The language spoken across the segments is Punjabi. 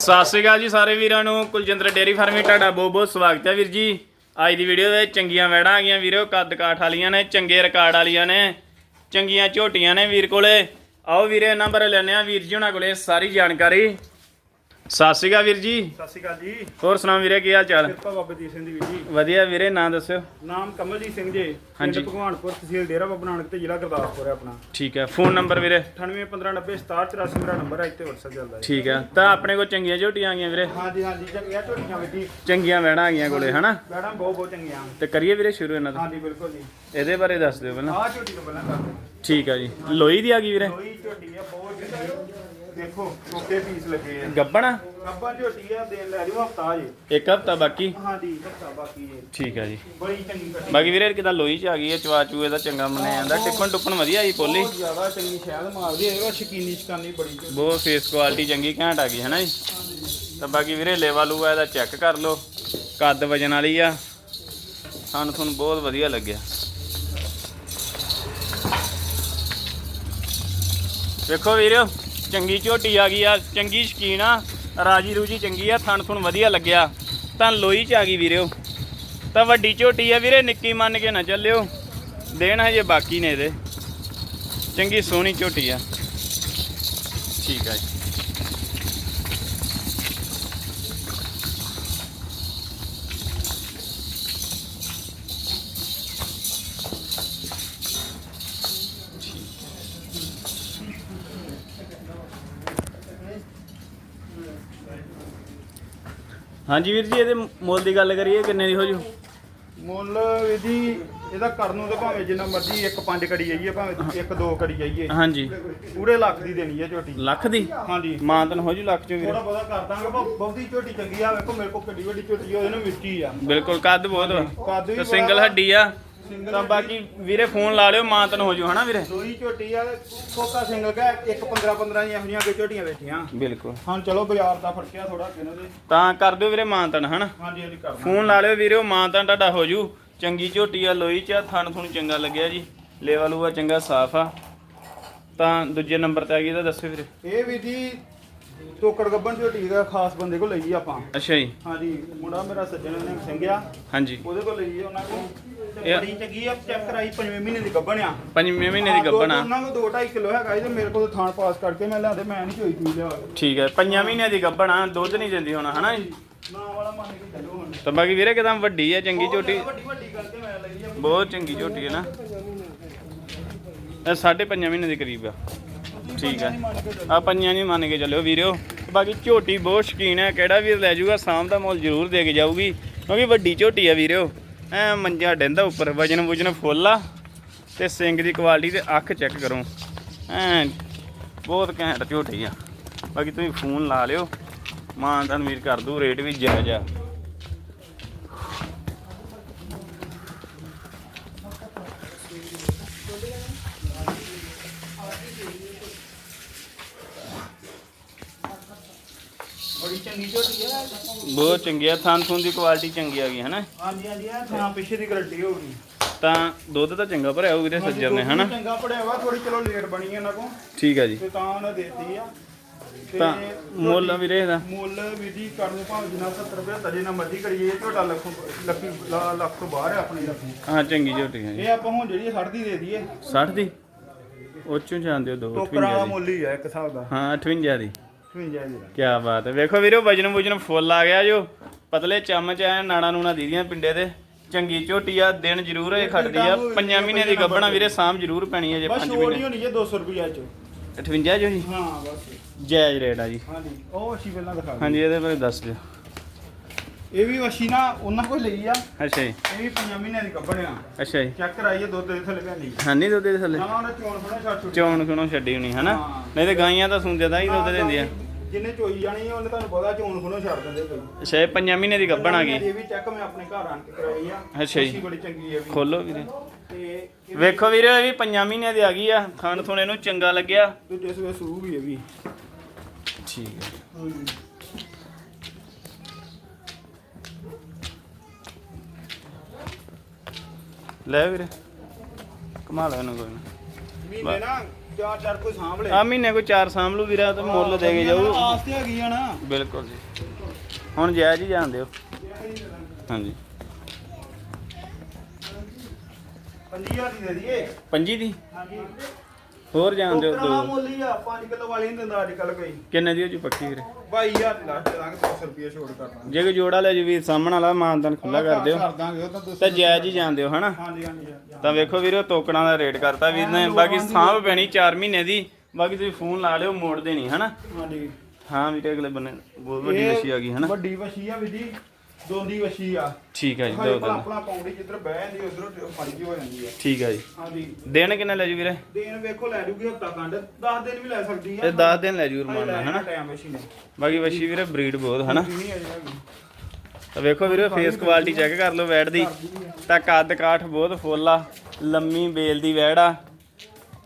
ਸਤਿ ਸ਼੍ਰੀ ਅਕਾਲ ਜੀ ਸਾਰੇ ਵੀਰਾਂ ਨੂੰ। ਕੁਲਜਿੰਦਰ ਡੇਰੀ ਫਾਰਮੀ, ਤੁਹਾਡਾ ਬਹੁਤ ਬਹੁਤ ਸਵਾਗਤ ਹੈ ਵੀਰ ਜੀ। ਅੱਜ ਦੀ ਵੀਡੀਓ ਵਿੱਚ ਚੰਗੀਆਂ ਵੈੜਾਂ ਆ ਗਈਆਂ ਵੀਰੋ, ਕੱਦ ਕਾਠ ਵਾਲੀਆਂ ਨੇ, ਚੰਗੇ ਰਿਕਾਰਡ ਵਾਲੀਆਂ ਨੇ, ਚੰਗੀਆਂ ਝੋਟੀਆਂ ਨੇ ਵੀਰ ਕੋਲੇ। ਆਓ ਵੀਰੇ, ਇਹਨਾਂ ਬਾਰੇ ਲੈਣੇ ਆ ਵੀਰ ਜੀ ਉਹਨਾਂ ਕੋਲੇ ਸਾਰੀ ਜਾਣਕਾਰੀ। ਸਤਿ ਸ਼੍ਰੀ ਅਕਾਲ ਵੀਰ ਜੀ। ਸਤਿ ਸ਼੍ਰੀ ਅਕਾਲ ਜੀ। ਹੋਰ ਸੁਣਾਓ ਵੀਰੇ ਕੀ ਹਾਲ ਚਾਲ? ਕਿਰਪਾ ਬਾਬਾ ਦੀਪ ਸਿੰਘ ਦੀ ਵੀਰ ਜੀ। ਵਧੀਆ ਵੀਰੇ ਨਾਂ ਦੱਸਿਓ। ਨਾਮ ਕਮਲਜੀਤ ਸਿੰਘ ਜੀ। ਹਾਂਜੀ। ਭਗਵਾਨਪੁਰ ਤਹਿਸੀਲ ਡੇਰਾ ਬਾਬਾ ਨਾਨਕ ਤੇ ਜ਼ਿਲ੍ਹਾ ਗੁਰਦਾਸਪੁਰ ਹੈ ਆਪਣਾ। ਠੀਕ ਹੈ ਫੋਨ ਨੰਬਰ ਵੀਰੇ? 9815906784 ਮੇਰਾ ਨੰਬਰ ਹੈ ਇੱਥੇ WhatsApp ਚੱਲਦਾ ਹੈ। ਠੀਕ ਹੈ ਤਾਂ ਆਪਣੇ ਕੋਲ ਚੰਗੀਆਂ ਝੋਟੀਆਂ ਆ ਗਈਆਂ ਵੀਰੇ? ਹਾਂਜੀ ਹਾਂਜੀ ਚੰਗੀਆਂ ਝੋਟੀਆਂ ਜੀ। ਚੰਗੀਆਂ ਵੈੜਾਂ ਆ ਗਈਆਂ ਕੋਲੇ ਹਨਾ? ਮੈਡਮ ਬਹੁਤ ਬਹੁਤ ਚੰਗੀਆਂ। ਤੇ ਕਰੀਏ ਵੀਰੇ ਸ਼ੁਰੂ ਇਹਨਾਂ ਤੋਂ? ਹਾਂਜੀ ਬਿਲਕੁਲ ਜੀ। ਇਹਦੇ ਬਾਰੇ ਦੱਸ ਦਿਓ ਪਹਿਲਾਂ। ਆਹ ਝੋਟੀ ਤੋਂ ਪਹਿਲਾਂ ਕਰਦੇ ਠੀਕ ਹੈ ਜੀ। ਲੋਈ ਦੀ ਆ ਗਈ ਵੀਰੇ? ਕੋਈ ਝੋਟੀ ਆ ਬਹੁਤ ਚੰਗੀ। ਦੇਖੋ ਛੋਟੇ ਪੀਸ ਲੱਗੇ ਆ। ਗੱਬਣ ਕੱਬਾਂ ਝੋਟੀ ਆ ਦੇ ਲੈ ਜਾਓ ਹਫਤਾ ਜੀ। ਇੱਕ ਹਫਤਾ ਬਾਕੀ? ਹਾਂਜੀ ਹਫਤਾ ਬਾਕੀ ਜੀ। ਠੀਕ ਹੈ ਜੀ। ਬੜੀ ਚੰਗੀ ਕੱਟੀ। ਬਾਕੀ ਵੀਰੇ ਕਿਦਾਂ ਲੋਈ ਚ ਆ ਗਈ ਹੈ ਚਵਾ ਚੂਏ ਦਾ ਚੰਗਾ ਮੰਨਿਆ ਜਾਂਦਾ। ਟਿੱਪਣ ਟੁੱਪਣ ਵਧੀਆ ਜੀ ਪੋਲੀ? ਬਹੁਤ ਜ਼ਿਆਦਾ ਚੰਗੀ ਸ਼ਾਇਦ ਮਾਰਦੀ ਹੈ ਉਹ ਸ਼ਕੀਨੀ ਸ਼ਕਾਨੀ ਬੜੀ ਝੋਟੀ। ਬਹੁਤ ਫੇਸ ਕੁਆਲਿਟੀ ਚੰਗੀ ਘੈਂਟ ਆ ਗਈ ਹੈ ਨਾ ਜੀ ਤਾਂ ਬਾਕੀ ਵੀਰੇ ਲੇਵਾ ਲੂਆ ਇਹਦਾ ਚੈੱਕ ਕਰ ਲਓ। ਕੱਦ ਵਜਨ ਵਾਲੀ ਆ। ਸਾਨੂੰ ਤੁਹਾਨੂੰ ਬਹੁਤ ਵਧੀਆ ਲੱਗਿਆ। ਵੇਖੋ ਵੀਰੋ ਚੰਗੀ ਝੋਟੀ ਆ ਗਈ ਆ, ਚੰਗੀ ਸ਼ਕੀਨ ਆ, ਰਾਜੀ ਰੂਜੀ ਚੰਗੀ ਆ, ਥਣ ਥੁਣ ਵਧੀਆ ਲੱਗਿਆ। ਤਾਂ ਲੋਈ ਚ ਆ ਗਈ ਵੀਰੋ ਤਾਂ ਵੱਡੀ ਝੋਟੀ ਆ ਵੀਰੇ, ਨਿੱਕੀ ਮੰਨ ਕੇ ਨਾ ਚੱਲਿਓ। ਦੇਣ ਹਜੇ ਬਾਕੀ ਨੇ ਇਹਦੇ। ਚੰਗੀ ਸੋਹਣੀ ਝੋਟੀ ਆ। ਠੀਕ ਆ ਜੀ। ਹਾਂਜੀ ਵੀਰ ਜੀ ਇਹਦੇ ਮੁੱਲ ਦੀ ਗੱਲ ਕਰੀਏ ਕਿੰਨੇ ਦੀ ਹੋ ਜੂ? ਮੁੱਲ ਵੀ ਜੀ ਇਹਦਾ ਕਰਨ ਨੂੰ ਤੇ ਭਾਵੇਂ ਜਿੰਨਾ ਮਰਜ਼ੀ ਇੱਕ ਪੰਜ ਕੜੀ ਜਾਈਏ ਭਾਵੇਂ ਇੱਕ ਦੋ ਕੜੀ ਜਾਈਏ। ਹਾਂਜੀ। ਪੂਰੇ ਲੱਖ ਦੀ ਦੇਣੀ ਹੈ ਝੋਟੀ। ਲੱਖ ਦੀ? ਹਾਂਜੀ। ਮਾਨਤਨ ਹੋ ਜੂ ਲੱਖ ਚ ਵੀਰੇ? ਥੋੜਾ ਬਹੁਤਾ ਕਰ ਦਾਂਗੇ ਪਰ ਬਹੁਤੀ ਝੋਟੀ ਚੰਗੀ ਆ ਵੇਖੋ ਮੇਰੇ ਕੋਲ ਕਿੱਡੀ ਵੱਡੀ ਝੋਟੀ ਆ ਉਹਦੇ ਨਾਲ ਮਿੱਟੀ ਆ। ਬਿਲਕੁਲ ਕੱਦ ਬਹੁਤ ਵਾ। ਕੱਦ ਵੀ ਤੇ ਸਿੰਗਲ। ਹੱਡੀ ਆ। ਤਾਂ। ਬਾਕੀ ਵੀਰੇ ਫੋਨ ਲਾ ਲਿਓ ਮਾਨਤਨ ਹੋ ਜੂ ਹਨਾ ਵੀਰੇ? ਦੋਈ ਝੋਟੀ ਆ ਕੋਕਾ ਸਿੰਗਲ ਕਾ ਇੱਕ 15 15 ਇਹੋ ਜਿਹੀਆਂ ਕੋਈ ਝੋਟੀਆਂ ਬੈਠੀਆਂ। ਬਿਲਕੁਲ। ਹਾਂ ਚਲੋ ਬਾਜ਼ਾਰ ਦਾ ਫਰਕਿਆ ਥੋੜਾ ਕਿਨੋ ਦੇ ਤਾਂ। ਕਰ ਦਿਓ ਵੀਰੇ ਮਾਨਤਨ ਹਨਾ? ਹਾਂਜੀ ਹਾਂਜੀ ਕਰਨਾ। ਫੋਨ ਲਾ ਲਿਓ ਵੀਰੇ ਮਾਨਤਨ ਤੁਹਾਡਾ ਹੋ ਜੂ। ਚੰਗੀ ਝੋਟੀ ਆ ਲੋਈ ਚ ਥਣ ਥੁਣ ਚੰਗਾ ਲੱਗਿਆ ਜੀ। ਲੇਵਾ ਲੂਆ ਚੰਗਾ ਸਾਫ਼ ਆ। ਤਾਂ ਦੂਜੇ ਨੰਬਰ ਤੇ ਆ ਗਈ ਤਾਂ ਦੱਸਿਓ ਵੀਰੇ। ਇਹ ਵੀ ਜੀ ਟੋਕੜ ਗੱਬਣ ਝੋਟੀ ਦਾ ਖਾਸ ਬੰਦੇ ਕੋਲ ਲਈ ਆਪਾਂ। ਅੱਛਾ ਜੀ। ਹਾਂਜੀ ਮੁੰਡਾ ਮੇਰਾ ਸੱਜਣ ਨੇ ਸਿੰਘਿਆ ਹਾਂਜੀ। ਉਹਦੇ ਕੋਲ ਲਈ ਉਹਨਾਂ ਕੋਲ। ਤੇ ਇਹ- ਬੜੀ ਚੰਗੀ ਆ ਚੈੱਕ ਕਰਾਈ ਪੰਜਵੇਂ ਮਹੀਨੇ ਦੀ ਗੱਬਣ ਆ। ਪੰਜਵੇਂ ਮਹੀਨੇ ਦੀ ਗੱਭਣ ਆ। ਉਹਨਾਂ ਕੋਲ 2.5 ਕਿਲੋ ਹੈਗਾ ਜੀ ਤੇ ਮੇਰੇ ਕੋਲ ਥਾਣ ਪਾਸ ਕਰਕੇ ਮੈਂ ਲਿਆਂਦੇ ਮੈਂ ਨਹੀਂ ਚੋਈ ਚੂਈ ਲਿਆ। ਠੀਕ ਹੈ ਪੰਜਾਂ ਮਹੀਨਿਆਂ ਦੀ ਗੱਭਣ ਆ ਦੁੱਧ ਨਹੀਂ ਦਿੰਦੀ ਹੁਣ ਹਨਾ ਜੀ? ਨਾ ਵਾਲਾ ਮੰਨ ਕੇ ਚੱਲੋ ਹੁਣ। ਤਾਂ ਬਾਕੀ ਵੀਰੇ ਕਿਦਾਂ ਵੱਡੀ ਆ ਚੰਗੀ ਝੋਟੀ? ਵੱਡੀ ਵੱਡੀ ਕਰਕੇ ਮੈਂ ਲਈ ਆ। ਬਹੁਤ ਚੰਗੀ ਝੋਟੀ ਹੈ ਨਾ। ਇਹ ਸਾਢੇ ਪੰਜਾਂ ਮਹੀਨੇ ਦੇ ਕਰੀਬ ਆ। ਠੀਕ ਹੈ ਆ ਪੰਜਾਂ ਨਹੀਂ ਮੰਨ ਕੇ ਚੱਲਿਓ ਵੀਰਿਓ। ਬਾਕੀ ਝੋਟੀ ਬਹੁਤ ਸ਼ਕੀਨ ਹੈ ਕਿਹੜਾ ਵੀਰ ਲੈ ਜਾਊਗਾ, ਸ਼ਾਮ ਦਾ ਮੁੱਲ ਜ਼ਰੂਰ ਦੇ ਕੇ ਜਾਊਗੀ। ਕਿਉਂਕਿ ਵੱਡੀ ਝੋਟੀ ਆ ਵੀਰਿਓ। ਐ ਮੰਜਾ ਡੈਂਦਾ ਉੱਪਰ, ਵਜਨ ਵੁਜਨ ਫੁੱਲ ਆ। ਤੇ ਸਿੰਗ ਦੀ ਕੁਆਲਿਟੀ ਤੇ ਅੱਖ ਚੈੱਕ ਕਰੋ। ਐ, ਬਹੁਤ ਘੈਂਟ ਝੋਟੀ ਆ। ਬਾਕੀ ਤੁਸੀਂ ਫੋਨ ਲਾ ਲਿਓ। ਮਾਨ ਤਾਂ ਵੀਰ ਕਰ ਦੂ ਰੇਟ ਵੀ ਜਾਇਜ਼ ਆ। ਚੰਗੀ ਝੋਟੀ ਆ। ਬਹੁਤ ਚੰਗੀ ਆ ਥੁਣ ਦੀ ਕੁਆਲਿਟੀ ਚੰਗੀ ਆ ਗਈ ਹੈ ਨਾ ਹਾਂਜੀ ਹਾਂਜੀ ਆ ਥਾਂ ਪਿੱਛੇ ਦੀ ਗਰੰਟੀ ਹੋ ਗਈ। ਤਾਂ ਦੁੱਧ ਤਾਂ ਚੰਗਾ ਭਰਿਆ ਹੋਊ ਵੀਰੇ ਸੱਜਰ ਨੇ ਹਨਾ? ਚੰਗਾ ਪੜਿਆ ਵਾ ਥੋੜੀ ਚਲੋ ਲੇਟ ਬਣੀ ਇਹਨਾਂ ਕੋ ਠੀਕ ਆ ਜੀ। ਤੇ ਤਾਂ ਉਹਨਾਂ ਦੇਤੀ ਆ। ਤੇ ਤਾਂ ਮੁੱਲ ਵੀਰੇ ਇਹਦਾ ਮੁੱਲ ਵੀ ਜੀ ਕਰਨ ਭਾਵੇਂ ਜਿੰਨਾ 70 ਰੁਪਏ ਤਜੇ ਨਾ ਮਰਜ਼ੀ ਕਰੀਏ ਇਹ ਝੋਟਾ ਲੱਖ ਲੱਖੀ ਲਾ- ਲੱਖ ਤੋਂ ਬਾਹਰ ਆ ਆਪਣੀ ਲੱਖੀ ਹਾਂ ਚੰਗੀ ਝੋਟੀ ਹੈ ਜੀ। ਇਹ ਆਪਾਂ ਹੁਣ ਜਿਹੜੀ 60 ਦੀ ਦੇ ਦਈਏ। 60 ਦੀ? ਉਹ ਚੋਂ ਜਾਂਦੇ ਹੋ ਦੋ ਟੋਕਰਾ ਵਾਲਾ 58 ਦੀ। ਮੁੱਲ ਹੀ ਆ ਇੱਕ ਹਿਸਾਬ ਦਾ। ਹਾਂ 58 ਦੀ 55 ਦੀ। ਕੀ ਬਾਤ ਹੈ। ਵੇਖੋ ਵੀਰੋ ਵਜਨ ਵੁਜਨ ਫੁੱਲ ਆ ਗਿਆ ਜੋ। ਪਤਲੇ ਚਮਚ ਐ ਨਾੜਾ ਨੂਣਾ ਦੀਦੀਆਂ ਪਿੰਡੇ ਤੇ ਚੰਗੀ ਝੋਟੀ ਆ ਦਿਨ ਜ਼ਰੂਰ ਇਹ ਖੜਦੀ ਆ। ਪੰਜਾਂ ਮਹੀਨੇ ਦੀ ਗੱਭਣਾ ਵੀਰੇ ਸਾਮ ਜ਼ਰੂਰ ਪੈਣੀ ਹੈ ਜੇ ਬਸ 5 ਛੋੜ ਨਹੀਂ ਮਹੀਨੇ ਹੋਣੀ ਜੇ 200 ਰੁਪਿਆ ਚ। 58 ਜੋ ਜੀ? ਹਾਂ ਬਸ। ਜਾਇਜ਼ ਰੇਟ ਆ ਜੀ। ਹਾਂਜੀ ਉਹ ਅਸੀਂ ਪਹਿਲਾਂ ਦਿਖਾ। ਹਾਂਜੀ ਇਹਦੇ ਬਾਰੇ ਦੱਸ ਦਿਓ। ਇਹ ਵੀ ਅਸੀਂ ਨਾ ਉਹਨਾਂ ਕੋਲ ਲਈ ਆ। ਅੱਛਾ ਜੀ। ਇਹ ਵੀ 5 ਮਹੀਨਿਆਂ ਦੀ ਕੱਢਣਿਆ ਅੱਛਾ ਜੀ। ਚੈੱਕ ਕਰਾਈਏ ਦੁੱਧ ਦੇ ਥੱਲੇ ਭੈਣੀ ਹਾਂ ਨਹੀਂ ਦੁੱਧ ਦੇ ਥੱਲੇ। ਨਾ ਉਹਨੇ ਚੋਣ ਫੜਾ ਛੱਡ ਛੁੱਟ। ਚੌਣ ਖਣੋ ਛੱਡੀ ਹੋਣੀ ਹਨਾ? ਹਾਂ। ਨਹੀਂ ਤੇ ਗਾਈਆਂ ਤਾਂ ਸੁੰਦੇ ਦਾ ਹੀ ਦੁੱਧ ਦਿੰਦੀਆਂ। ਜਿੰਨੇ ਚੋਈ ਜਾਣੀ ਆ, ਉਹਨੇ ਤੁਹਾਨੂੰ ਪਤਾ ਚੋਣ ਫੜੋ ਛੱਡ ਦਿੰਦੇ ਕੋਈ। ਅੱਛਾ ਇਹ ਪੰਜਾਂ ਮਹੀਨੇ ਦੀ ਗੱਭਣ ਆ ਗਈ। ਇਹ ਵੀ ਚੈੱਕ ਮੈਂ ਆਪਣੇ ਘਰ ਆਣ ਕੇ ਕਰਾਈ ਆ। ਅੱਛਾ ਜੀ। ਅੱਛੀ ਬੜੀ ਚੰਗੀ ਹੈ ਵੀ। ਖੋਲੋ ਵੀਰੇ। ਤੇ ਇਹ ਵੇਖੋ ਵੀਰੇ ਇਹ ਵੀ ਪੰਜਾਂ ਮਹੀਨਿਆਂ ਦੀ ਆ ਗਈ ਆ। ਖਾਣ ਥੋਣੇ ਨੂੰ ਚੰਗਾ ਲੱਗਿਆ। ਦੂਜੇ ਸਵੇ ਸੂ ਵੀ ਇਹ ਵੀ। ਠੀਕ ਹੈ ਲੈ ਵੀਰੇ। ਕਮਾ ਲੈ ਇਹਨੂੰ ਕੋਈ ਨਾ। ਮਹੀਨੇ ਨਾ ਚਾਰ ਚਾਰ ਕੋਈ ਸਾਂਭ ਲੈ। ਆ ਮਹੀਨੇ ਕੋਈ ਚਾਰ ਸਾਂਭ ਲੂ ਵੀਰਾ ਤੇ ਮੁੱਲ ਦੇ ਕੇ ਜਾਊ। ਆਸ ਤੇ ਹੈਗੀ ਆ ਨਾ। ਬਿਲਕੁਲ ਜੀ। ਹੁਣ ਜਾਇਜ਼ ਹੀ ਜਾਣ ਦਿਓ। ਹਾਂਜੀ। 5000 ਦੀ ਦੇ ਦਈਏ। ਪੰਜੀ ਦੀ? ਹਾਂਜੀ। ਹੋਰ ਜਾਣ ਦਿਓ ਦੋ? ਮੁੱਲ ਹੀ ਆ 5 ਕਿਲੋ ਵਾਲੀ ਨਹੀਂ ਦਿੰਦਾ ਅੱਜ ਕੱਲ ਕੋਈ। ਕਿੰਨੇ ਦੀ ਹੋ ਜੀ ਪੱਕੀ ਵੀਰੇ? 22000 ਦੀ ਲਾਸਟ ਦਾਂਗੇ 100 ਰੁਪਏ ਛੋੜ ਕਰ ਦਾਂਗੇ ਜੇ ਕੋਈ ਜੋੜਾ ਲੈ ਜੀ ਵੀਰ ਸਾਹਮਣ ਵਾਲਾ ਮਾਨਦਾਨ ਖੁੱਲਾ ਕਰ ਦਿਓ। ਕਰ ਦਾਂਗੇ ਉਹ ਤਾਂ ਤੁਸੀਂ ਤੇ ਜਾਇਜ਼ ਹੀ ਜਾਣ ਦਿਓ ਹਨਾ? ਹਾਂਜੀ ਹਾਂਜੀ ਹਾਂਜੀ। ਤਾਂ ਵੇਖੋ ਵੀਰੋ ਤੋਕੜਾਂ ਦਾ ਰੇਟ ਕਰਤਾ ਵੀਰ ਨੇ। ਬਾਕੀ ਸਾਂਭ ਪੈਣੀ 4 ਮਹੀਨੇ ਦੀ ਬਾਕੀ ਤੁਸੀਂ ਫੋਨ ਲਾ ਲਿਓ ਮੋੜ ਦੇਣੀ ਹਨਾ? ਹਾਂਜੀ। ਹਾਂ ਵੀਰੇ ਅਗਲੇ ਬੰਨੇ ਬਹੁਤ ਵੱਡੀ ਮੱਛੀ ਆ ਗਈ ਹਨਾ? ਵੱਡੀ ਵਸ਼ੀ ਆ ਵੀ ਜੀ। ਦੋਂਦੀ ਵਸ਼ੀ ਆ। ਠੀਕ ਹੈ ਜੀ ਦੋ ਦਿਨ ਆਪਣਾ ਪੌਂਡੀ ਜਿੱਧਰ ਬਹਿ ਜਾਂਦੀ ਉਧਰੋਂ ਫੜ ਗਈ ਹੋ ਜਾਂਦੀ ਆ। ਠੀਕ ਹੈ ਜੀ। ਹਾਂਜੀ ਦਿਨ ਕਿੰਨੇ ਲੈ ਜੂ ਵੀਰੇ? ਦੇਣ ਵੇਖੋ ਲੈ ਜੂਗੀ ਹਫਤਾ ਕੰਡ 10 ਦਿਨ ਵੀ ਲੈ ਸਕਦੀ ਆ। ਇਹ 10 ਦਿਨ ਲੈ ਜੂ ਰਮਾਨਾ ਹਨਾ? ਟਾਈਮ ਵਸ਼ੀ ਨੇ। ਬਾਕੀ ਵੱਛੀ ਵੀਰੇ ਬਰੀਡ ਬਹੁਤ ਹਨਾ? ਤਾਂ ਵੇਖੋ ਵੀਰੇ ਫੇਸ ਕੁਆਲਿਟੀ ਚੈੱਕ ਕਰ ਲਓ ਵੈੜ ਦੀ। ਤਾਂ ਕੱਦ ਕਾਠ ਬਹੁਤ ਫੁੱਲ ਆ ਲੰਮੀ ਬੇਲ ਦੀ ਵੈੜ ਆ।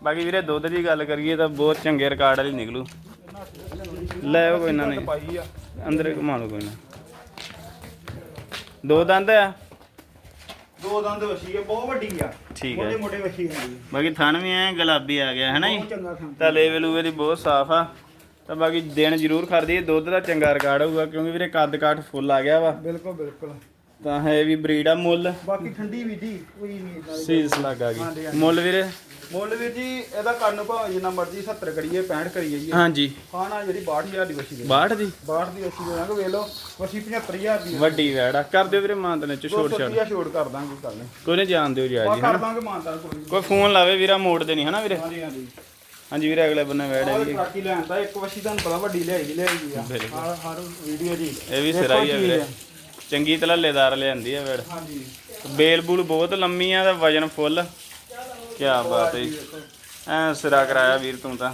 ਬਾਕੀ ਵੀਰੇ ਦੁੱਧ ਦੀ ਗੱਲ ਕਰੀਏ ਤਾਂ ਬਹੁਤ ਚੰਗੇ ਰਿਕਾਰਡ ਵਾਲੀ ਨਿਕਲੂ। ਲੈ ਕੋਈ ਨਾ ਨਹੀਂ। ਅੰਦਰ ਘੁਮਾ ਲਓ ਕੋਈ ਨਾ। ਦੋ ਦੰਦ ਆ? ਦੋ ਦੰਦ ਵਸ਼ੀ ਆ ਬਹੁਤ ਵੱਡੀ ਆ। ਠੀਕ ਹੈ। ਮੋਟੇ ਮੋਟੇ ਵਸ਼ੀ ਹੁੰਦੀ ਬਾਕੀ ਥਣ ਵੀ ਐ ਗੁਲਾਬੀ ਆ ਗਿਆ ਹੈ ਨਾ ਬਹੁਤ ਜੀ ਚੰਗਾ ਤਾਂ ਲੇਵਲ ਉਹਦੀ ਬਹੁਤ ਸਾਫ਼ ਆ। ਤਾਂ ਬਾਕੀ ਦਿਨ ਜ਼ਰੂਰ ਖੜਦੀ ਹੈ ਦੁੱਧ ਦਾ ਚੰਗਾ ਰਿਕਾਰਡ ਹੋਊਗਾ ਕਿਉਂਕਿ ਵੀਰੇ ਕੱਦ ਕਾਠ ਫੁੱਲ ਆ ਗਿਆ ਵਾ। ਬਿਲਕੁਲ ਬਿਲਕੁਲ। ਤਾਂ ਹੈ ਵੀ ਬਰੀਡ ਆ ਮੁੱਲ। ਬਾਕੀ ਠੰਡੀ ਵੀ ਜੀ ਕੋਈ ਨਹੀਂ ਦੀ। ਸੀਸ ਲੱਗ ਆ ਗਈ। ਮੁੱਲ ਵੀਰੇ? ਮੁੱਲ ਵੀਰ ਜੀ ਇਹਦਾ ਕਰਨ ਭਾਵੇਂ ਜਿੰਨਾ ਮਰਜ਼ੀ 70 ਕਰੀਏ 65 ਕਰੀਏ ਜੀ। ਹਾਂਜੀ ਖਾਣਾ ਜਿਹੜੀ 62000 ਦੀ ਵਸ਼ੀ ਦੇ 62 ਦੀ? 62 ਦੀ ਵਸ਼ੀ ਦੇ ਦਾਂਗੇ ਵੇਖ ਲਓ ਵਸ਼ੀ 75000 ਦੀ ਵੱਡੀ ਵੈੜ ਕਰ ਦਿਓ ਵੀਰੇ ਮਾਨਤਨੇ ਚ ਛੋਟ 200 ਛੜ ਰੁਪਿਆ ਛੋੜ ਕਰ ਦਾਂਗੇ ਕੱਲ ਨੇ ਕੋਈ ਨਹੀਂ ਜਾਣ ਦਿਓ ਜੀ ਆ ਜੀ ਕਰ ਦਾਂਗੇ ਮਾਨਤਾ ਕੋਈ ਫੋਨ ਲਾਵੇ ਵੀਰਾ ਮੋੜ ਦੇਣੀ ਹਨਾ ਵੀਰੇ? ਹਾਂਜੀ ਹਾਂਜੀ। ਹਾਂਜੀ ਵੀਰੇ ਅਗਲੇ ਬੰਨੇ ਵੈੜ ਹੈਗੀ ਟਰਾਕੀ ਲੈਣ ਤਾਂ ਇੱਕ ਵਸ਼ੀ ਤੁਹਾਨੂੰ ਪਤਾ ਵੱਡੀ ਲਿਆਈ ਦੀ ਲਿਆਈ ਦੀ ਆ। ਹਰ ਹਰ ਵੀਡੀਓ ਜੀ। ਇਹ ਵੀ ਸਿਰਾ ਹੀ ਆ ਵੀਰੇ। ਚੰਗੀ ਤਲੱਲੇਦਾਰ ਲਿਆਂਦੀ ਆ ਵੈੜ। ਹਾਂਜੀ। ਬੇਲ ਬੂਲ ਬਹੁਤ ਲੰਮੀ ਆ ਤੇ ਵਜਨ ਫੁੱਲ। ਕੀ ਬਾਤ ਹੈ। ਐ ਸਿਰਾ ਕਰਾਇਆ ਵੀਰ ਤੂੰ ਤਾਂ।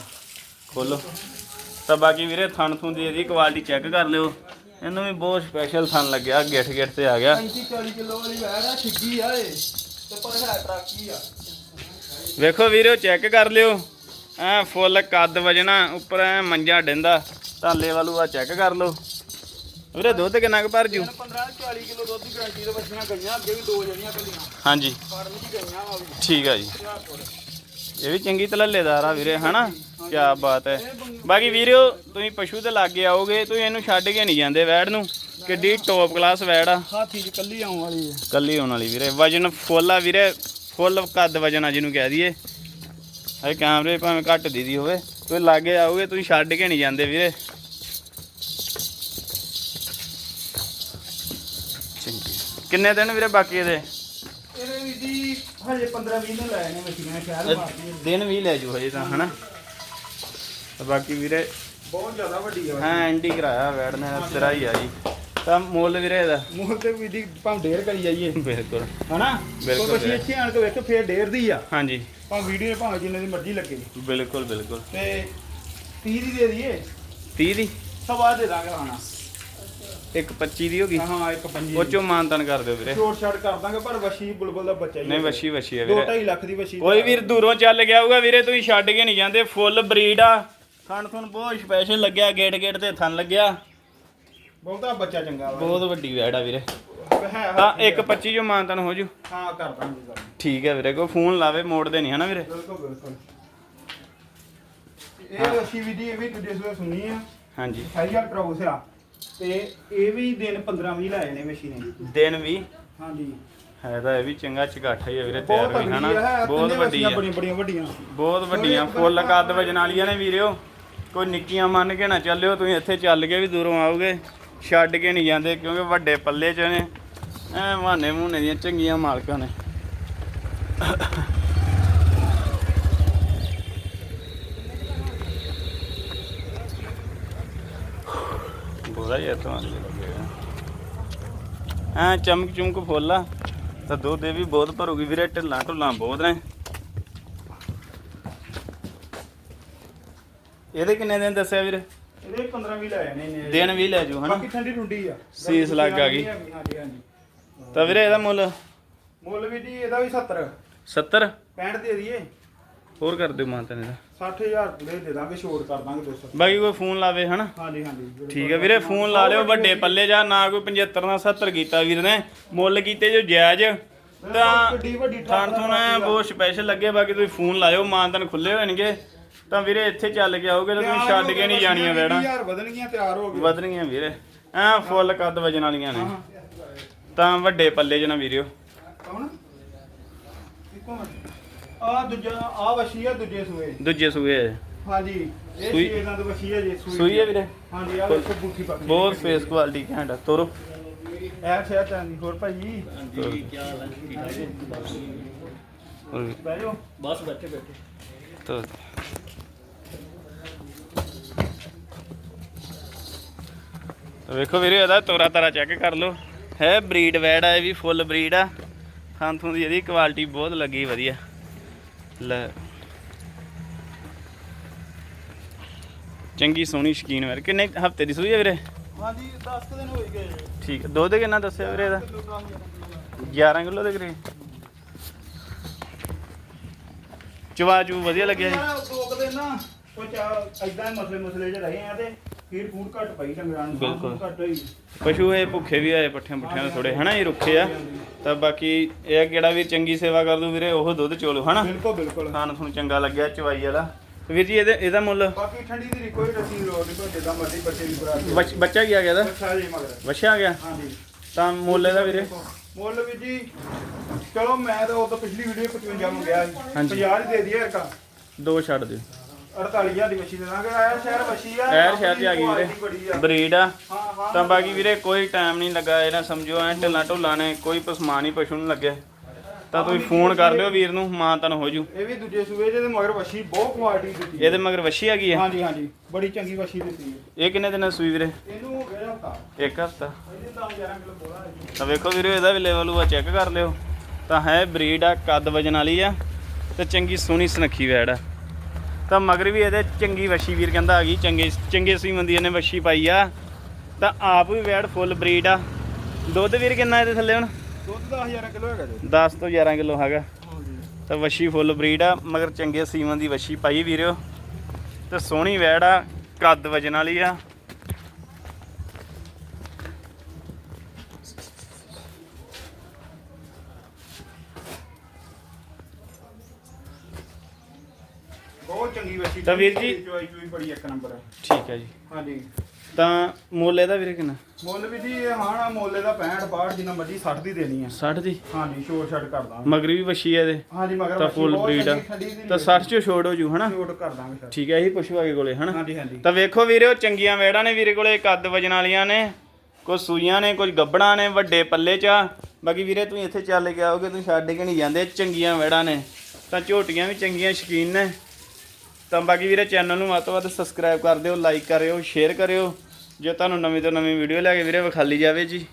ਖੋਲੋ। ਤਾਂ ਬਾਕੀ ਵੀਰੇ ਥਣ ਥੁਣ ਦੀ ਇਹਦੀ ਕੁਆਲਿਟੀ ਚੈੱਕ ਕਰ ਲਿਓ। ਇਹਨੂੰ ਵੀ ਬਹੁਤ ਸਪੈਸ਼ਲ ਥਣ ਲੱਗਿਆ। ਗਿੱਠ ਗਿੱਠ ਤੇ ਆ ਗਿਆ। 35 40 ਕਿਲੋ ਵਾਲੀ ਵੈੜ ਆ ਛਿੱਗੀ ਆ ਇਹ। ਤੇ ਪਰ ਹੈ ਟਰਾਕੀ ਆ। ਵੇਖੋ ਵੀਰੋ ਚੈੱਕ ਕਰ ਲਿਓ। ਐ ਫੁੱਲ ਕੱਦ ਵਜਣਾ ਉੱਪਰ ਐ ਮੰਜਾ ਡਿੰਦਾ। ਤਾਲੇ ਵਾਲੂ ਆ ਚੈੱਕ ਕਰ ਲਓ। ਵੀਰੇ ਦੁੱਧ ਕਿੰਨਾ ਕੁ ਭਰ ਜੂ? 15 40 ਕਿਲੋ ਦੁੱਧ ਦੀ ਗਾਰੰਟੀ ਦੇ ਬੱਚੀਆਂ ਗਈਆਂ ਅੱਗੇ ਵੀ ਦੋ ਜਣੀਆਂ ਕੱਲੀਆਂ। ਹਾਂਜੀ। ਫਾਰਮ ਦੀ ਗਈਆਂ ਵਾ ਵੀ। ਠੀਕ ਆ ਜੀ। ਇਹ ਵੀ ਚੰਗੀ ਤਲੱਲੇਦਾਰ ਆ ਵੀਰੇ ਹਨਾ? ਕੀ ਬਾਤ ਹੈ। ਬਾਕੀ ਵੀਰਿਓ ਤੁਸੀਂ ਪਸ਼ੂ ਦੇ ਲਾਗੇ ਆਓਗੇ ਤੁਸੀਂ ਇਹਨੂੰ ਛੱਡ ਕੇ ਨਹੀਂ ਜਾਂਦੇ ਵੈੜ ਨੂੰ। ਕਿੱਡੀ ਟੌਪ ਕਲਾਸ ਵੈੜ ਆ। ਹਾਥੀ ਚ ਕੱਲੀ ਆਉਣ ਵਾਲੀ ਹੈ। ਕੱਲੀ ਆਉਣ ਵਾਲੀ ਵੀਰੇ। ਵਜਨ ਫੁੱਲ ਆ ਵੀਰੇ। ਫੁੱਲ ਕੱਦ ਵਜਨ ਆ ਜਿਹਨੂੰ ਕਹਿ ਦਈਏ। ਇਹ ਕੈਮਰੇ ਭਾਵੇਂ ਘੱਟ ਦੀਦੀ ਹੋਵੇ। ਤੁਸੀਂ ਲਾਗੇ ਆਓਗੇ ਤੁਸੀਂ ਛੱਡ ਕੇ ਨਹੀਂ ਜਾਂਦੇ ਵੀਰੇ। ਚੰਗੀ। ਕਿੰਨੇ ਦਿਨ ਵੀਰੇ ਬਾਕੀ ਇਹਦੇ? ਇਹਦੇ ਵੀ ਜੀ ਹਜੇ 15 20 ਦਿਨ ਲਾਏ ਨੇ ਮਸ਼ੀਨਾਂ ਮਾਰਦੀ ਦਿਨ ਵੀ ਲੈ ਜੂ ਹਜੇ ਤਾਂ ਹਨਾ? ਤੇ ਬਾਕੀ ਵੀਰੇ ਬਹੁਤ ਜ਼ਿਆਦਾ ਵੱਡੀ ਆ। ਹਾਂ ਐਂਟੀ ਕਰਾਇਆ ਵੈੜ ਨੇ ਸਿਰਾ ਹੀ ਆ ਜੀ। ਤਾਂ ਮੁੱਲ ਵੀਰੇ ਇਹਦਾ? ਮੂੰਹ ਤੇ ਵੀ ਦੀ ਭਾਵੇਂ ਡੇਰ ਕਰੀ ਜਾਈਏ। ਬਿਲਕੁਲ। ਹਨਾ? ਬਿਲਕੁਲ ਕੋਈ ਮਸ਼ੀਨ ਇੱਥੇ ਆਣ ਕੇ ਵੇਖੋ ਫੇਰ ਡੇਰ ਦੀ ਆ। ਹਾਂਜੀ। ਭਾਵੇਂ ਵੀਡੀਓ ਭਾਵੇਂ ਜਿੰਨੇ ਦੀ ਮਰਜ਼ੀ ਲੱਗੇ। ਬਿਲਕੁਲ ਬਿਲਕੁਲ। ਤੇ 30 ਦੀ ਦੇ ਦਈਏ। 30 ਦੀ? ਸਵਾ ਦੇ ਦਾਂਗੇ ਹਾਣਾ। ਇੱਕ 25 ਦੀ ਹੋ ਗਈ? ਹਾਂ ਇੱਕ ਪੰਜੀ ਉਹ ਚੋਂ ਮਾਨਤਨ ਕਰ ਦਿਓ ਵੀਰੇ। ਛੋਟ ਛਾਟ ਕਰ ਦਾਂਗੇ ਪਰ ਵਸ਼ੀ ਬੁਲਬੁਲ ਦਾ ਬੱਚਾ ਹੀ ਨਹੀਂ ਹੈ। ਵਸ਼ੀ ਵਸ਼ੀ ਦੋ ਵੀਰੇ। ਢਾਈ ਲੱਖ ਦੀ ਵਸ਼ੀ ਕੋਈ ਵੀਰ ਦੂਰੋਂ ਚੱਲ ਗਿਆ ਹੋਊਗਾ ਵੀਰੇ ਤੁਸੀਂ ਛੱਡ ਕੇ ਨਹੀਂ ਜਾਂਦੇ। ਫੁੱਲ ਬਰੀਡ ਆ। ਥਣ ਥਣ ਬਹੁਤ ਸਪੈਸ਼ਲ ਲੱਗਿਆ ਗੇਟ ਗੇਟ ਤੇ ਥਣ ਲੱਗਿਆ। ਬਹੁਤਾ ਬੱਚਾ ਚੰਗਾ ਬਹੁਤ ਵੱਡੀ ਵੈੜ ਆ ਵੀਰੇ। ਹੈ ਇੱਕ 25 ਚੋਂ ਮਾਨਤਨ ਹੋ ਜੂ। ਹਾਂ ਕਰ ਦਾਂਗੇ ਠੀਕ ਹੈ ਵੀਰੇ ਕੋਈ ਫੋਨ ਲਾਵੇ ਮੋੜਦੇ ਨਹੀਂ ਹਨਾ ਵੀਰੇ? ਬਿਲਕੁਲ ਬਿਲਕੁਲ। ਇਹ ਵਸ਼ੀ ਵੀ ਦੀ ਇਹ ਵੀ ਸਵੇਰ ਸੁਣੀ ਆ। ਹਾਂਜੀ। ਹਾਈਅਰ ਕ੍ਰਾਉਸ ਆ। ਤੇ ਇਹ ਵੀ ਦਿਨ 15 20 ਲਾਏ ਨੇ ਵਸ਼ੀ ਨੇ। ਦਿਨ ਵੀ? ਹਾਂਜੀ। ਹੈ ਤਾਂ ਇਹ ਵੀ ਚੰਗਾ ਝਗਾਠਾ ਹੀ ਆ ਵੀਰੇ ਤਿਆਰ ਹੋਈ ਹਨਾ? ਬਹੁਤ ਵੱਡੀ ਆ ਬੜੀਆਂ ਬੜੀਆਂ ਵੱਡੀਆਂ। ਬਹੁਤ ਵੱਡੀਆਂ ਫੁੱਲ ਕੱਦ ਵਜਣ ਵਾਲੀਆਂ ਨੇ ਵੀਰਿਓ। ਕੋਈ ਨਿੱਕੀਆਂ ਮੰਨ ਕੇ ਨਾ ਚੱਲਿਓ ਤੁਸੀਂ ਇੱਥੇ ਚੱਲ ਕੇ ਵੀ ਦੂਰੋਂ ਆਓਗੇ ਛੱਡ ਕੇ ਨਹੀਂ ਜਾਂਦੇ ਕਿਉਂਕਿ ਵੱਡੇ ਪੱਲੇ 'ਚ ਨੇ। ਐ ਮਹਾਨੇ ਮੂਨੇ ਦੀਆਂ ਚੰਗੀਆਂ ਮਾਲਕਾਂ ਨੇ। ਇਹ ਤਾਂ ਆ ਚਮਕ ਚਮਕ ਫੁੱਲ ਆ ਤਾਂ ਦੁੱਧ ਇਹ ਵੀ ਬਹੁਤ ਭਰੂਗੀ ਵੀਰੇ ਢਿੱਲਾਂ ਢੁੱਲਾਂ ਬਹੁਤ ਨੇ। ਇਹਦੇ ਕਿੰਨੇ ਦਿਨ ਦੱਸਿਆ ਵੀਰ? ਇਹਦੇ 15 20 ਲਾਏ ਨੇ। ਇਹਨੇ। ਦਿਨ ਵੀ ਲੈ ਜੂ ਹਨਾ? ਬਾਕੀ ਠੰਡੀ ਠੁੰਡੀ ਆ। ਸੀਸ ਲੱਗ ਆ ਗਈ। ਹਾਂਜੀ ਹਾਂਜੀ ਤਾਂ ਵੀਰੇ ਇਹਦਾ ਮੁੱਲ? ਮੁੱਲ ਵੀ ਜੀ ਇਹਦਾ ਵੀ 70 70 65 ਦੇ ਦਈਏ। ਹੋਰ ਕਰ ਦਿਓ ਮਾਂ ਤਨੇ ਦਾ। 60000 ਪੂਰੇ ਦੇ ਦਾਂਗੇ ਛੋੜ ਕਰ ਦਾਂਗੇ 200 ਬਾਕੀ ਕੋਈ ਫੋਨ ਲਾਵੇ ਹਨਾ? ਹਾਂਜੀ ਹਾਂਜੀ ਠੀਕ ਹੈ ਵੀਰੇ ਫੋਨ ਲਾ ਲਿਓ ਵੱਡੇ ਪੱਲੇ ਜਾ ਨਾ ਕੋਈ 75 ਨਾਲ 70 ਕੀਤਾ ਵੀਰ ਨੇ। ਮੁੱਲ ਕੀਤੇ ਜੋ ਜਾਇਜ਼। ਤਾਂ ਵੱਡੀ ਵੱਡੀ ਥਾਣ ਥੁਣ ਬਹੁਤ ਸਪੈਸ਼ਲ ਲੱਗੇ ਬਾਕੀ ਤੁਸੀਂ ਫੋਨ ਲਾਇਓ ਮਾਨਤਨ ਖੁੱਲੇ ਹੋਣਗੇ। ਤਾਂ ਵੀਰੇ ਇੱਥੇ ਚੱਲ ਕੇ ਆਓਗੇ ਤਾਂ ਤੁਸੀਂ ਛੱਡ ਕੇ ਨਹੀਂ ਜਾਣੀਆਂ ਵੈੜਾਂ ਯਾਰ ਵਧਣਗੀਆਂ ਤਿਆਰ ਹੋ ਗਏ। ਵਧਣਗੀਆਂ ਵੀਰੇ। ਐ ਫੁੱਲ ਕੱਦ ਵਜਣ ਵਾਲੀਆਂ ਨੇ। ਤਾਂ ਵੱਡੇ ਪੱਲੇ ਨਾ ਵੀਰਿਓ। ਕੌਣ? ਆ ਦੂਜਾ ਆ ਵਸ਼ੀ ਆ ਦੂਜੇ ਸੂਏ। ਦੂਜੇ ਸੂਏ ਆ। ਹਾਂਜੀ ਇਹ ਸੂਈ- ਸ਼ੇਰ ਨਾਲ ਵਸ਼ੀ ਆ ਜੀ ਸੂਈ ਹੈ ਵੀਰੇ? ਹਾਂਜੀ ਆ ਵੇਖੋ ਬੂਠੀ ਪੱਕ ਬਹੁਤ ਫੇਸ ਕੁਆਲਿਟੀ ਘੈਂਟ ਆ ਤੋਰੋ। ਐ ਸ਼ਹਿਰ ਚਾਂਦੀ ਹੋਰ ਭਾਈ? ਤੋਰੋ। ਹੋਰ ਵੀ। ਬਹਿ ਜਾਓ। ਬਸ ਬੈਠੇ ਬੈਠੇ। ਤੋਰ। ਤਾਂ ਵੇਖੋ ਵੀਰੇ ਇਹਦਾ ਤੋਰਾ ਤਾਰਾ ਚੈੱਕ ਕਰ ਲਓ। ਹੈ ਬਰੀਡ ਵੈੜ ਆ ਇਹ ਵੀ ਫੁੱਲ ਬਰੀਡ ਆ। ਥਾਂ ਥੂੰ ਦੀ ਇਹਦੀ ਕੁਆਲਿਟੀ ਬਹੁਤ ਲੱਗੀ ਵਧੀਆ। ਲੈ। ਚੰਗੀ ਸੋਹਣੀ ਸ਼ਕੀਨ ਵੈੜ ਕਿੰਨੇ ਹਫ਼ਤੇ ਦੀ ਸੂਈ ਹੈ ਵੀਰੇ? ਹਾਂਜੀ 10 ਦਿਨ ਹੋਈ ਗਏ। ਠੀਕ ਦੁੱਧ ਕਿੰਨਾ ਦੱਸਿਆ ਵੀਰੇ ਇਹਦਾ? ਕਿਲੋ ਦਾ ਹੀ 11 ਕਿਲੋ ਦੇ ਕਰੀਬ ਚਵਾ ਚੂ ਵਧੀਆ ਲੱਗਿਆ ਜੀ। ਯਾਰ ਦੋ ਨਾ ਕੁਝ ਐਦਾਂ ਮਸਲੇ ਮਸਲੇ ਜਿਹੇ ਰਹੇ ਆ ਤੇ ਫੀਡ ਫੂਡ ਘੱਟ ਪਈ ਡੰਗਰਾਂ ਨੂੰ। ਬਿਲਕੁਲ। ਘੱਟ ਹੋਈ। ਪਸ਼ੂ ਇਹ ਭੁੱਖੇ ਵੀ ਆਏ ਪੱਠਿਆਂ ਪੁੱਠਿਆਂ ਦੇ ਥੋੜੇ ਹਨਾ ਇਹ ਰੁੱਖੇ ਆ। ਤਾਂ ਬਾਕੀ ਇਹ ਕਿਹੜਾ ਵੀ ਚੰਗੀ ਸੇਵਾ ਕਰ ਦੂ ਵੀਰੇ ਉਹ ਦੁੱਧ ਚੋਲੋ ਹਨਾ? ਬਿਲਕੁਲ ਬਿਲਕੁਲ। ਖਾਣ ਤੁਹਾਨੂੰ ਚੰਗਾ ਲੱਗਿਆ ਚਵਾਈ ਵਾਲਾ। ਵੀਰ ਜੀ ਇਹਦੇ ਇਹਦਾ ਮੁੱਲ? ਬਾਕੀ ਠੰਡੀ ਦੀ ਕੋਈ ਰਸੀ ਲੋੜ ਨਹੀਂ ਕੋਈ ਜਿੱਦਾਂ ਮਰਜ਼ੀ ਬੱਚੇ ਦੀ ਬਰਾ ਕੇ ਬੱਚ- ਬੱਚਾ ਕੀ ਆ ਗਿਆ ਇਹਦਾ? ਅੱਛਾ ਜੀ ਮਗਰ। ਵਛਿਆ ਆ ਗਿਆ? ਹਾਂਜੀ। ਤਾਂ ਮੁੱਲ ਇਹਦਾ ਵੀਰੇ? ਮੁੱਲ ਵੀ ਜੀ ਚਲੋ ਮੈਂ ਤਾਂ ਉਹ ਤਾਂ ਪਿਛਲੀ ਵੀਡੀਓ 55 ਮੰਗਿਆ ਸੀ। ਹਾਂਜੀ। 50 ਹੀ ਦੇ ਦਈਏ ਰਕਾ ਦੋ ਛੱਡ ਦਿਓ। 48000 ਦੀ ਮੱਛੀ ਦੇ ਦਾਂਗੇ। ਆਇਆ ਸ਼ਹਿਰ ਮੱਛੀ ਆ ਐਰ ਸ਼ਹਿਰ ਚ ਆ ਗਈ ਵੀਰੇ। ਬਰੀਡ ਆ। ਹਾਂ ਹਾਂ ਤਾਂ ਬਾਕੀ ਵੀਰੇ ਕੋਈ ਟਾਈਮ ਨਹੀਂ ਲੱਗਾ ਇਹ ਨਾ ਸਮਝੋ ਐ ਢਿੱਲਾ ਢੁੱਲਾ ਨੇ ਕੋਈ ਪਸਮਾਨ ਹੀ ਪਸ਼ੂ ਨੂੰ ਲੱਗਿਆ ਤਾਂ ਤੁਸੀਂ ਫੋਨ ਕਰ ਲਿਓ ਵੀਰ ਨੂੰ ਮਾਂ ਤਨ ਹੋ ਜੂ। ਇਹ ਵੀ ਦੂਜੇ ਸੂਏ ਜਿਹਦੇ ਮਗਰ ਵੱਛੀ ਬਹੁਤ ਕੁਆਲਿਟੀ ਦਿੱਤੀ ਇਹਦੇ ਮਗਰ ਵਛੀ ਹੈਗੀ ਆ ਹਾਂਜੀ ਹਾਂਜੀ ਬੜੀ ਚੰਗੀ ਵੱਛੀ ਦਿੱਤੀ ਹੈ। ਇਹ ਕਿੰਨੇ ਦਿਨਾਂ ਸੂਈ ਵੀਰੇ? ਇਹਨੂੰ ਹੋ ਗਿਆ ਹਫਤਾ। ਇੱਕ ਹਫਤਾ। ਇਹਦੇ ਤਾਂ 11 ਕਿਲੋ ਬੋਲਾ ਹੈ ਤਾਂ ਵੇਖੋ ਵੀਰੇ ਇਹਦਾ ਵੀ ਲੈਵਲ ਉਹ ਚੈੱਕ ਕਰ ਲਿਓ। ਤਾਂ ਹੈ ਬਰੀਡ ਆ ਕੱਦ ਵਜਨ ਵਾਲੀ ਆ ਤੇ ਚੰਗੀ ਸੋਹਣੀ ਸੁਨੱਖੀ ਵੈੜ ਆ। ਤਾਂ ਮਗਰ ਵੀ ਇਹਦੇ ਚੰਗੀ ਵਸ਼ੀ ਵੀਰ ਕਹਿੰਦਾ ਆ ਗਈ ਚੰਗੇ ਚੰਗੇ ਸੀਮਨ ਦੀ ਇਹਨੇ ਵਸ਼ੀ ਪਾਈ ਆ। ਤਾਂ ਆਪ ਵੀ ਵੈੜ ਫੁੱਲ ਬਰੀਡ ਆ। ਦੁੱਧ ਵੀਰ ਕਿੰਨਾ ਇਹਦੇ ਥੱਲੇ ਹੁਣ? ਦੁੱਧ ਦਾ 1000 ਕਿਲੋ ਹੈਗਾ ਜੀ। 10 ਤੋਂ 11 ਕਿਲੋ ਹੈਗਾ। ਤਾਂ ਵਸ਼ੀ ਫੁੱਲ ਬਰੀਡ ਆ ਮਗਰ ਚੰਗੇ ਸੀਮਨ ਦੀ ਵਸ਼ੀ ਪਾਈ ਵੀਰਿਓ ਤੇ ਸੋਹਣੀ ਵੈੜ ਆ ਕੱਦ ਵਜਨ ਵਾਲੀ ਆ। ਬਹੁਤ ਚੰਗੀ ਵੱਛੀ ਤਾਂ ਵੀਰ ਜੀ- ਚੋਈ ਚੋਈ ਬੜੀ ਇੱਕ ਨੰਬਰ ਹੈ ਠੀਕ ਹੈ ਜੀ। ਹਾਂਜੀ। ਤਾਂ ਮੁੱਲ ਇਹਦਾ ਵੀਰੇ ਕਿੰਨਾ? ਮੁੱਲ ਵੀ ਜੀ ਇਹ ਹਾਣਾ ਮੁੱਲ ਇਹਦਾ 65 62 ਜਿੰਨਾ ਮਰਜ਼ੀ 60 ਦੀ ਦੇਣੀ ਆ। 60 ਦੀ? ਹਾਂਜੀ ਛੋਟ ਛੱਡ ਕਰ ਦਾਂਗੇ। ਮਗਰ ਵੀ ਵਸ਼ੀ ਆ ਇਹਦੇ। ਹਾਂਜੀ ਮਗਰ ਤਾਂ ਵੱਛੀ ਫੁੱਲ ਬਹੁਤ ਬਰੀਡ ਆ। ਦੀ ਤਾਂ 60 ਚੋਂ ਛੋੜ ਹੋ ਜੂ ਹਨਾ? ਛੋਟ ਕਰ ਦਾਂਗੇ ਸਰ ਠੀਕ ਹੈ ਇਹੀ ਕੇ ਕੋਲੇ ਹਨਾ? ਹਾਂਜੀ ਹਾਂਜੀ। ਤਾਂ ਵੇਖੋ ਵੀਰੇ ਉਹ ਚੰਗੀਆਂ ਵੇੜਾਂ ਨੇ ਵੀਰੇ ਕੋਲੇ ਕੱਦ ਵਜਣ ਵਾਲੀਆਂ ਨੇ ਕੁਝ ਸੂਈਆਂ ਨੇ ਕੁਝ ਗੱਬੜਾਂ ਨੇ ਵੱਡੇ ਪੱਲੇ 'ਚ ਆ। ਬਾਕੀ ਵੀਰੇ ਤੁਸੀਂ ਇੱਥੇ ਚੱਲ ਕੇ ਆਓਗੇ ਤੁਸੀਂ ਛੱਡ ਕੇ ਨਹੀਂ ਜਾਂਦੇ ਚੰਗੀਆਂ ਵੇੜਾਂ ਨੇ। ਤਾਂ ਝੋਟੀਆਂ ਵੀ ਚੰਗੀਆਂ ਸ਼ਕੀਨ ਨੇ। ਤਾਂ ਬਾਕੀ ਵੀਰੇ ਚੈਨਲ ਨੂੰ ਵੱਧ ਤੋਂ ਵੱਧ ਸਬਸਕ੍ਰਾਈਬ ਕਰ ਦਿਓ ਲਾਈਕ ਕਰਿਓ ਸ਼ੇਅਰ ਕਰਿਓ। ਜੇ ਤੁਹਾਨੂੰ ਨਵੀਂ ਤੋਂ ਨਵੀਂ ਵੀਡੀਓ ਲੈ ਕੇ ਵੀਰੇ ਵਿਖਾਲੀ ਜਾਵੇ ਜੀ।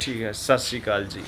ਠੀਕ ਹੈ, ਸਤਿ ਸ਼੍ਰੀ ਅਕਾਲ ਜੀ।